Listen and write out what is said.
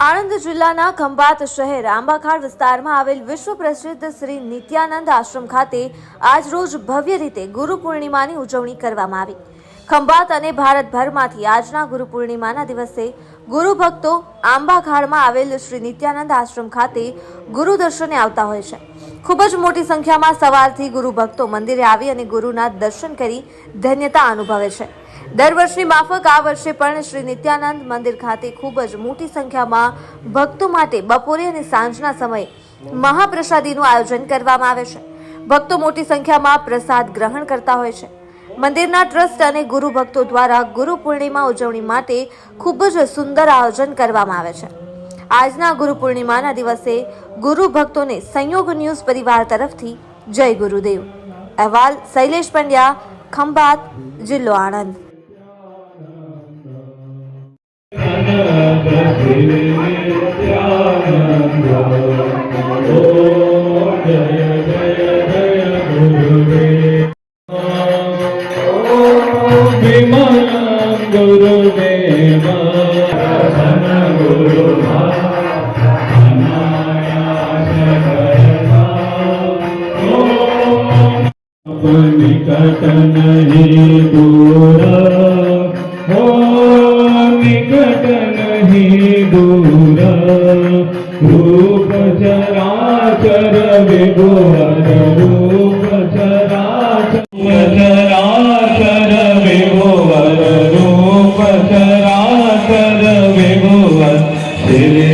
આણંદ જિલ્લાના ખંભાત શહેર આંબાખાડ વિસ્તારમાં આવેલ વિશ્વ પ્રસિદ્ધ શ્રી નિત્યાનંદ આશ્રમ ખાતે આજરોજ ભવ્ય રીતે ગુરુ પૂર્ણિમાની ઉજવણી કરવામાં આવી. ખંભાત અને ભારતભરમાંથી આજના ગુરુ પૂર્ણિમાના દિવસે ગુરુ ભક્તો આંબાખાડમાં આવેલ શ્રી નિત્યાનંદ આશ્રમ ખાતે ગુરુ દર્શને આવતા હોય છે. ખૂબ જ મોટી સંખ્યામાં સવારથી ગુરુ ભક્તો મંદિરે આવી અને ગુરુના દર્શન કરી ધન્યતા અનુભવે છે. દર વર્ષની માફક આ વર્ષે પણ શ્રી નિત્યાનંદ મંદિર ખાતે ખૂબ જ મોટી સંખ્યામાં ભક્તો માટે બપોરે અને સાંજના સમયે મહાપ્રસાદીનું આયોજન કરવામાં આવે છે. ભક્તો મોટી સંખ્યામાં પ્રસાદ ગ્રહણ કરતા હોય છે. મંદિરના ટ્રસ્ટ અને ગુરુ ભક્તો દ્વારા ગુરુ પૂર્ણિમા ઉજવણી માટે ખૂબ જ સુંદર આયોજન કરવામાં આવે છે. આજના ગુરુ પૂર્ણિમાના દિવસે ગુરુ ભક્તોને સંયોગ ન્યૂઝ પરિવાર તરફથી જય ગુરુદેવ. અહેવાલ શૈલેષ પંડ્યા, ખંભાત, જિલ્લો આણંદ. Oh, my God. दूर रूप जरा कर विभोर रूप जरा जरा कर विभोर रूप जरा कर विभोर श्री